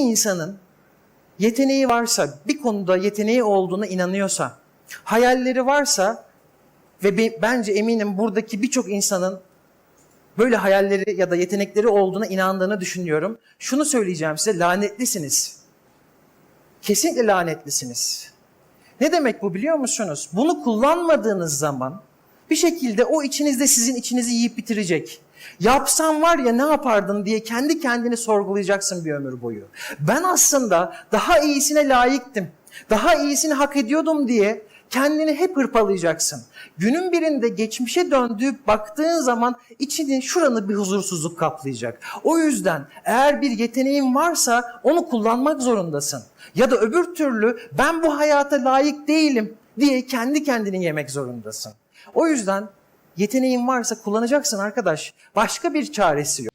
insanın yeteneği varsa, bir konuda yeteneği olduğuna inanıyorsa, hayalleri varsa ve be- bence eminim buradaki birçok insanın böyle hayalleri ya da yetenekleri olduğuna inandığını düşünüyorum. Şunu söyleyeceğim size, lanetlisiniz. Kesinlikle lanetlisiniz. Ne demek bu biliyor musunuz? Bunu kullanmadığınız zaman bir şekilde o içinizde sizin içinizi yiyip bitirecek. Yapsam var ya ne yapardın diye kendi kendini sorgulayacaksın bir ömür boyu. Ben aslında daha iyisine layıktım. Daha iyisini hak ediyordum diye kendini hep hırpalayacaksın. Günün birinde geçmişe döndüğüp baktığın zaman içini şuranı bir huzursuzluk kaplayacak. O yüzden eğer bir yeteneğin varsa onu kullanmak zorundasın. Ya da öbür türlü ben bu hayata layık değilim diye kendi kendini yemek zorundasın. O yüzden yeteneğin varsa kullanacaksın arkadaş. Başka bir çaresi yok.